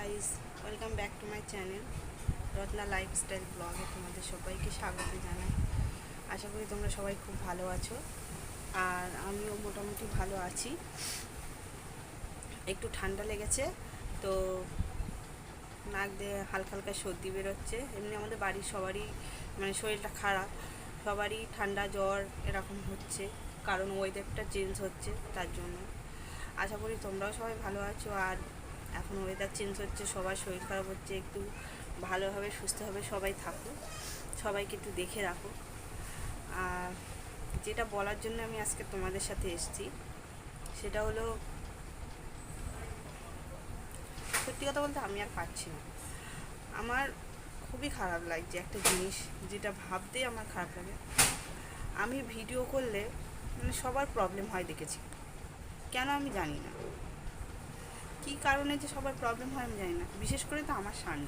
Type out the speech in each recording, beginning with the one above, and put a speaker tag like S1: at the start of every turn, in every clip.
S1: Guys welcome back to my channel Ratna lifestyle ব্লগে তোমাদের সবাইকে স্বাগত জানাই। আশা করি তোমরা সবাই খুব ভালো আছো, আর আমিও মোটামুটি ভালো আছি। একটু ঠান্ডা লেগেছে, তো নাক দিয়ে হালকা হালকা সর্দি বেরোচ্ছে। এমনি আমাদের বাড়ির সবারই মানে শরীরটা খারাপ, সবারই ঠান্ডা, জ্বর এরকম হচ্ছে, কারণ ওয়েদারটা চেঞ্জ হচ্ছে, তার জন্য। আশা করি তোমরাও সবাই ভালো আছো, আর এখন ওয়েদার চেঞ্জ হচ্ছে, সবার শরীর খারাপ হচ্ছে, একটু ভালোভাবে, সুস্থভাবে সবাই থাকো সবাইকে একটু দেখে রাখো আর যেটা বলার জন্য আমি আজকে তোমাদের সাথে এসেছি, সেটা হলো, সত্যি কথা বলতে আমি আর পারছি না। আমার খুবই খারাপ লাগছে একটা জিনিস, যেটা ভাবতেই আমার খারাপ লাগে। আমি ভিডিও করলে মানে সবার প্রবলেম হয় দেখেছি। কেন আমি জানি না। কী কারণে যে সবার প্রবলেম হয় আমি জানি না। বিশেষ করে তো আমার স্বামী।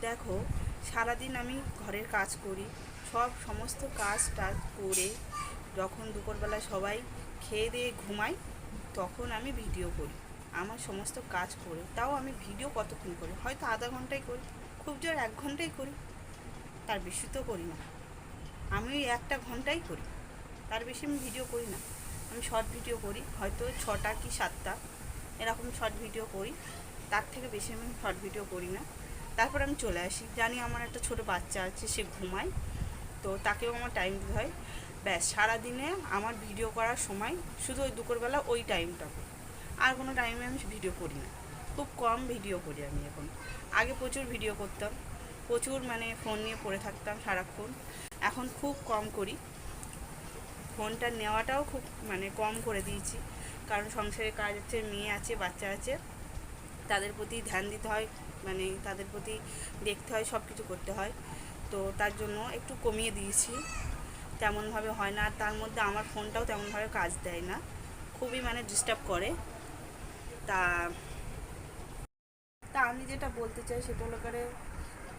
S1: দেখো, সারাদিন আমি ঘরের কাজ করি, সব সমস্ত কাজ টাজ করে যখন দুপুরবেলা সবাই খেয়ে দিয়ে ঘুমাই, তখন আমি ভিডিও করি। আমার সমস্ত কাজ করে, তাও আমি ভিডিও কতক্ষণ করি? হয়তো আধা ঘন্টায় করি, খুব জোর এক ঘন্টাই করি। তার বেশি তো করি না। আমি একটা ঘন্টাই করি। তার বেশি আমি ভিডিও করি না। আমি শর্ট ভিডিও করি, হয়তো ছটা কি সাতটা। এরকম শর্ট ভিডিও করি। তার থেকে বেশি আমি শর্ট ভিডিও করি না। তারপর আমি চলে আসি। জানি আমার একটা ছোট বাচ্চা আছে, সে ঘুমায়। তো তাকেও আমার টাইম হয়। ব্যাস, সারাদিনে আমার ভিডিও করার সময় শুধু ওই দুপুরবেলা ওই টাইমটাকে আর কোনো টাইমে আমি ভিডিও করি না। খুব কম ভিডিও করি আমি এখন। আগে প্রচুর ভিডিও করতাম। প্রচুর মানে ফোন নিয়ে পড়ে থাকতাম সারাক্ষণ। এখন খুব কম করি। ফোনটা নেওয়াটাও খুব মানে কম করে দিয়েছি। কারণ সংসারে কাজ আছে, মেয়ে আছে, বাচ্চা আছে, তাদের প্রতি ধ্যান দিতে হয় মানে তাদের প্রতি দেখতে হয় সব কিছু করতে হয়। তো তার জন্য একটু কমিয়ে দিয়েছি। তেমনভাবে হয় না, আর তার মধ্যে আমার ফোনটাও তেমনভাবে কাজ দেয় না। খুবই মানে ডিস্টার্ব করে। তা তা আমি যেটা বলতে চাই সেটা হলো করে,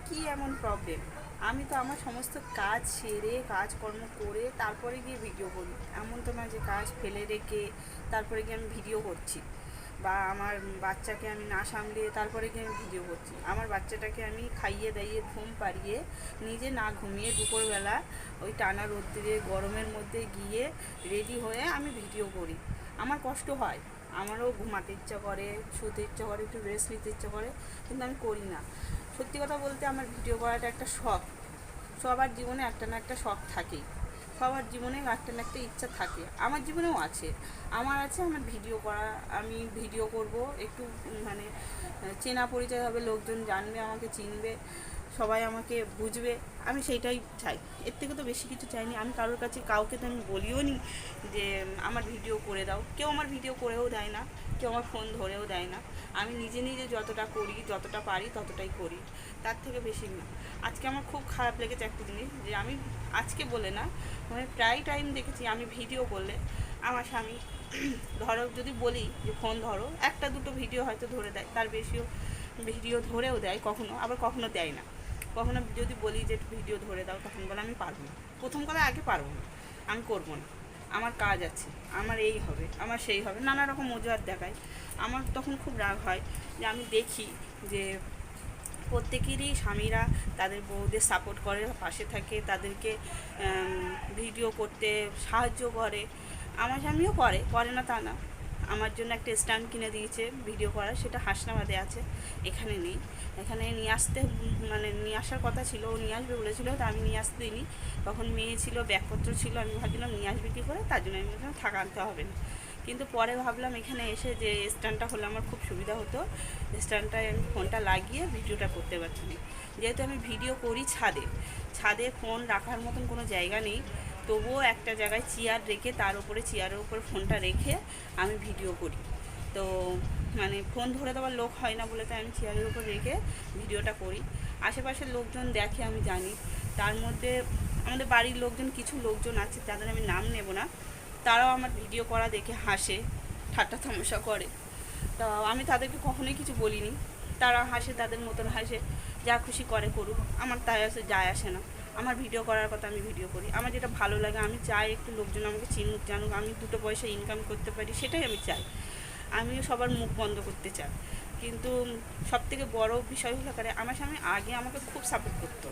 S1: কী এমন প্রবলেম আমি তো আমার সমস্ত কাজ সেরে, কাজকর্ম করে তারপরে গিয়ে ভিডিও করি। এমন তো না যে কাজ ফেলে রেখে তারপরে গিয়ে আমি ভিডিও করছি। বা আমার বাচ্চাকে আমি না সামলিয়ে তারপরে গিয়ে আমি ভিডিও করছি। আমার বাচ্চাটাকে আমি খাইয়ে দাইয়ে, ঘুম পাড়িয়ে নিজে না ঘুমিয়ে দুপুরবেলা ওই টানা রোদ্দুরে গরমের মধ্যে গিয়ে রেডি হয়ে আমি ভিডিও করি। আমার কষ্ট হয়। আমারও ঘুমাতে ইচ্ছা করে, শুতে ইচ্ছা করে, একটু রেস্ট নিতে ইচ্ছা করে, কিন্তু আমি করি না। সত্যি কথা বলতে আমার ভিডিও করাটা একটা শখ। সবার জীবনে একটা না একটা শখ থাকেই। সবার জীবনে একটা না একটা ইচ্ছা থাকে। আমার জীবনেও আছে। আমার আছে, আমার ভিডিও করা, আমি ভিডিও করব, একটু মানে চেনা পরিচয় হবে, লোকজন জানবে, আমাকে চিনবে। সবাই আমাকে বুঝবে, আমি সেইটাই চাই। এর থেকে তো বেশি কিছু চাইনি। আমি কারোর কাছে কাউকে তো আমি বলিও নি যে, আমার ভিডিও করে দাও। কেউ আমার ভিডিও করেও দেয় না, কেউ আমার ফোন ধরেও দেয় না। আমি নিজে নিজে যতটা করি, যতটা পারি, ততটাই করি। তার থেকে বেশি না। আজকে আমার খুব খারাপ লেগেছে একটা জিনিস যে, আমি আজকে বলে না মানে প্রায় টাইম দেখেছি আমি ভিডিও করলে আমার স্বামী, ধরো যদি বলি যে ফোন ধরো। একটা দুটো ভিডিও হয়তো ধরে দেয়, তার বেশিও ভিডিও ধরেও দেয় কখনো, আবার কখনো দেয় না। কখনো যদি বলি যে ভিডিও ধরে দাও, তখন বলে আমি পারব না। প্রথম কথা, আগে পারব না। আমি করব না। আমার কাজ আছে, আমার এই হবে, আমার সেই হবে, নানা রকম অজুহাত দেখায়। আমার তখন খুব রাগ হয় যে আমি দেখি যে প্রত্যেকেরই স্বামীরা তাদের বউদের সাপোর্ট করে, পাশে থাকে, তাদেরকে ভিডিও করতে সাহায্য করে। আমার স্বামীও করে করে না তা না। আমার জন্য একটা স্ট্যান্ড কিনে দিয়েছে ভিডিও করার সেটা হাসনাবাদে আছে, এখানে নেই। এখানে নিয়ে আসতে মানে নিয়ে আসার কথা ছিল, ও নিয়ে আসবে বলেছিল, তা আমি নিয়ে আসতে দিইনি। তখন মেয়ে ছিল, ব্যাগপত্র ছিল, আমি ভাবছিলাম নিয়ে আসবে কী করে, তার জন্য আমি বলছিলাম থাকা, আনতে হবে না। কিন্তু পরে ভাবলাম এখানে এসে যে স্ট্যান্ডটা হলে আমার খুব সুবিধা হতো স্ট্যান্ডটায় আমি ফোনটা লাগিয়ে ভিডিওটা করতে পারছি যেহেতু আমি ভিডিও করি ছাদে ছাদে ফোন রাখার মতন কোনো জায়গা নেই তবুও একটা জায়গায় চেয়ার রেখে, তার উপরে চেয়ারের উপরে ফোনটা রেখে আমি ভিডিও করি। তো মানে ফোন ধরে দেওয়ার লোক হয় না বলে তাই আমি চেয়ারের উপর রেখে ভিডিওটা করি। আশেপাশের লোকজন দেখে আমি জানি। তার মধ্যে আমাদের বাড়ির লোকজন, কিছু লোকজন আছে যাদের আমি নাম নেব না। তারাও আমার ভিডিও করা দেখে হাসে, ঠাট্টা তামাশা করে। তা আমি তাদেরকে কখনোই কিছু বলিনি। তারা হাসে, তাদের মতন হাসে, যা খুশি করে করুক। আমার তাই আসে যায় আসে না। আমার ভিডিও করার কথা আমি ভিডিও করি। আমার যেটা ভালো লাগে, আমি চাই একটু লোকজন আমাকে চিনুক জানুক, আমি দুটো পয়সা ইনকাম করতে পারি, সেটাই আমি চাই। আমিও সবার মুখ বন্ধ করতে চাই। কিন্তু সব থেকে বড় বিষয় হলো করে আমার স্বামী আগে আমাকে খুব সাপোর্ট করতো,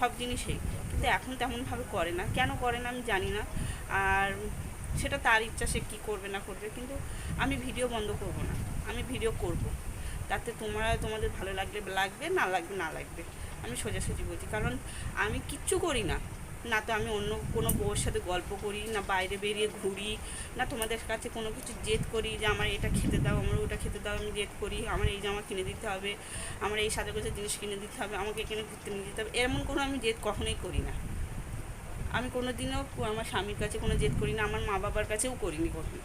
S1: সব জিনিসেই। কিন্তু এখন তেমনভাবে করে না। কেন করে না আমি জানি না। আর সেটা তার ইচ্ছা, সে কী করবে না করবে। কিন্তু আমি ভিডিও বন্ধ করব না। আমি ভিডিও করব। তাতে তোমরা, তোমাদের ভালো লাগলে লাগবে, না লাগবে না লাগবে। আমি সোজাসুজি বলছি, কারণ আমি কিচ্ছু করি না। না তো আমি অন্য কোনো বউয়ের সাথে গল্প করি, না বাইরে বেরিয়ে ঘুরি, না তোমাদের কাছে কোনো কিছু জেদ করি যে আমার এটা খেতে দাও, আমার ওটা খেতে দাও, আমি জেদ করি, আমার এই জামা কিনে দিতে হবে, আমার এই গোছের জিনিস কিনে দিতে হবে, আমাকে এখানে ঘুরতে নিয়ে দিতে হবে, এমন কোনো আমি জেদ কখনোই করি না। আমি কোনো দিনও আমার স্বামীর কাছে কোনো জেদ করি না, আমার মা বাবার কাছেও করিনি কখনো।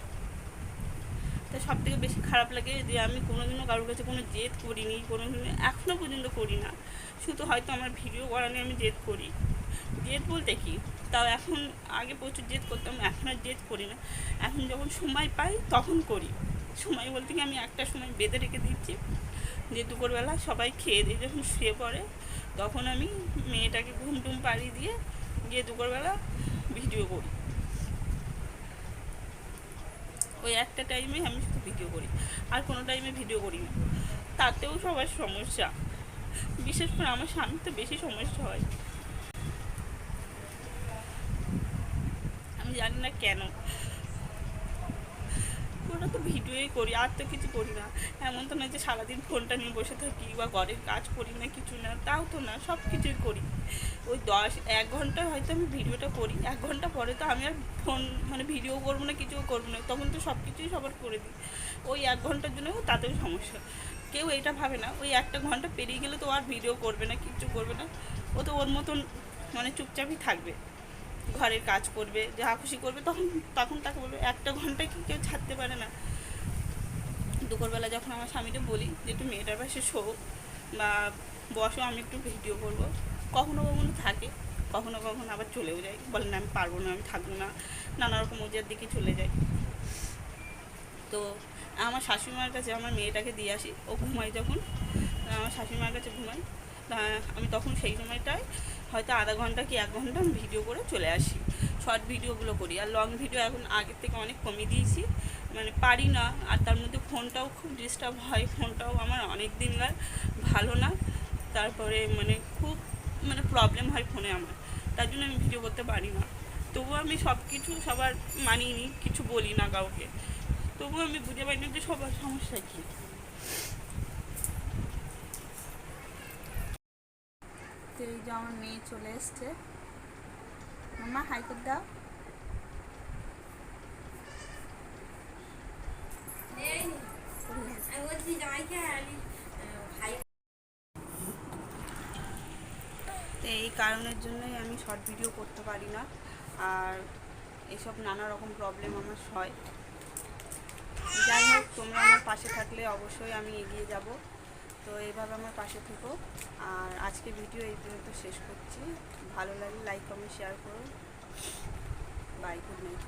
S1: তো সব থেকে বেশি খারাপ লাগে যে আমি কোনোদিনও কারোর কাছে কোনো জেদ করিনি কোনো এখনও পর্যন্ত করি না। শুধু হয়তো আমার ভিডিও করা নিয়ে আমি জেদ করি। জেদ বলতে কি? তাও এখন আগে প্রচুর জেদ করতাম, এখন আর জেদ করি না। এখন যখন সময় পাই তখন করি। সময় বলতে কি আমি একটা সময় বেঁধে রেখে দিচ্ছি যে দুপুরবেলা সবাই খেয়ে দিয়ে যখন শুয়ে পড়ে তখন আমি মেয়েটাকে ঘুম টুম পাড়িয়ে দিয়ে গিয়ে দুপুরবেলা ভিডিও করি। ওই একটা টাইমে আমি শুধু ভিডিও করি। আর কোনো টাইমে ভিডিও করি না। তাতেও সবার সমস্যা। বিশেষ করে আমার স্বামীর তো বেশি সমস্যা হয়। আমি জানি না কেন। ওটা তো ভিডিওই করি, আর তো কিছু করি না। এমন তো না যে সারাদিন ফোনটা নিয়ে বসে থাকি বা ঘরের কাজ করি না, কিছু না, তাও তো না, সব কিছুই করি। ওই দশ, এক ঘণ্টা হয়তো আমি ভিডিওটা করি, এক ঘণ্টা পরে তো আমি আর ফোন মানে ভিডিও করব না, কিছুও করব না, তখন তো সব কিছুই সবার করে দিই। ওই এক ঘণ্টার জন্য তাতেও সমস্যা। কেউ এটা ভাবে না, ওই একটা ঘণ্টা পেরিয়ে গেলে তো আর ভিডিও করবে না কিচ্ছু করবে না, ও তো ওর মতন মানে চুপচাপই থাকবে। ঘরের কাজ করবে যা খুশি করবে, তখন তখন তাকে বলবে, একটা ঘণ্টা কি কেউ ছাড়তে পারে না। দুপুরবেলা যখন আমার স্বামীকে বলি যে, একটু মেয়েটার পাশে শো বা বসো, আমি একটু ভিডিও করব। কখনো কখনো থাকে, কখনো কখনো আবার চলেও যায়। বলে, না, আমি পারব না, আমি থাকব না। নানা রকম ওজার দিকে চলে যায়। তো আমার শাশুড়িমার কাছে, আমার মেয়েটাকে দিয়ে আসি। ও ঘুমাই যখন, আমার শাশুড়িমার কাছে ঘুমাই আমি তখন সেই সময়টায় হয়তো আধা ঘণ্টা কি এক ঘণ্টা আমি ভিডিও করে চলে আসি। শর্ট ভিডিওগুলো করি। আর লং ভিডিও এখন আগের থেকে অনেক কমিয়ে দিয়েছি। মানে পারি না। আর তার মধ্যে ফোনটাও খুব ডিস্টার্ব হয়। ফোনটাও আমার অনেক দিনকার ভালো না। তারপরে মানে খুব মানে প্রবলেম হয় ফোনে আমার। তার জন্য আমি ভিডিও করতে পারি না। তবুও আমি সব কিছু সবার মানিয়ে নিই। কিছু বলি না কাউকে। তবুও আমি বুঝে পাই না যে সবার সমস্যা কী। তো এই যে আমার মেয়ে চলে এসছে। মামা হাই করে দাও। তো এই কারণের জন্যই আমি শর্ট ভিডিও করতে পারি না। আর এসব নানা রকম প্রবলেম আমার হয়। যাই হোক, তোমরা আমার পাশে থাকলে অবশ্যই আমি এগিয়ে যাব। তো এইভাবে আমার পাশে থেকো। আর আজকে ভিডিও এই পর্যন্ত শেষ করছি। ভালো লাগে লাইক কমেন্ট শেয়ার করো। Bye good night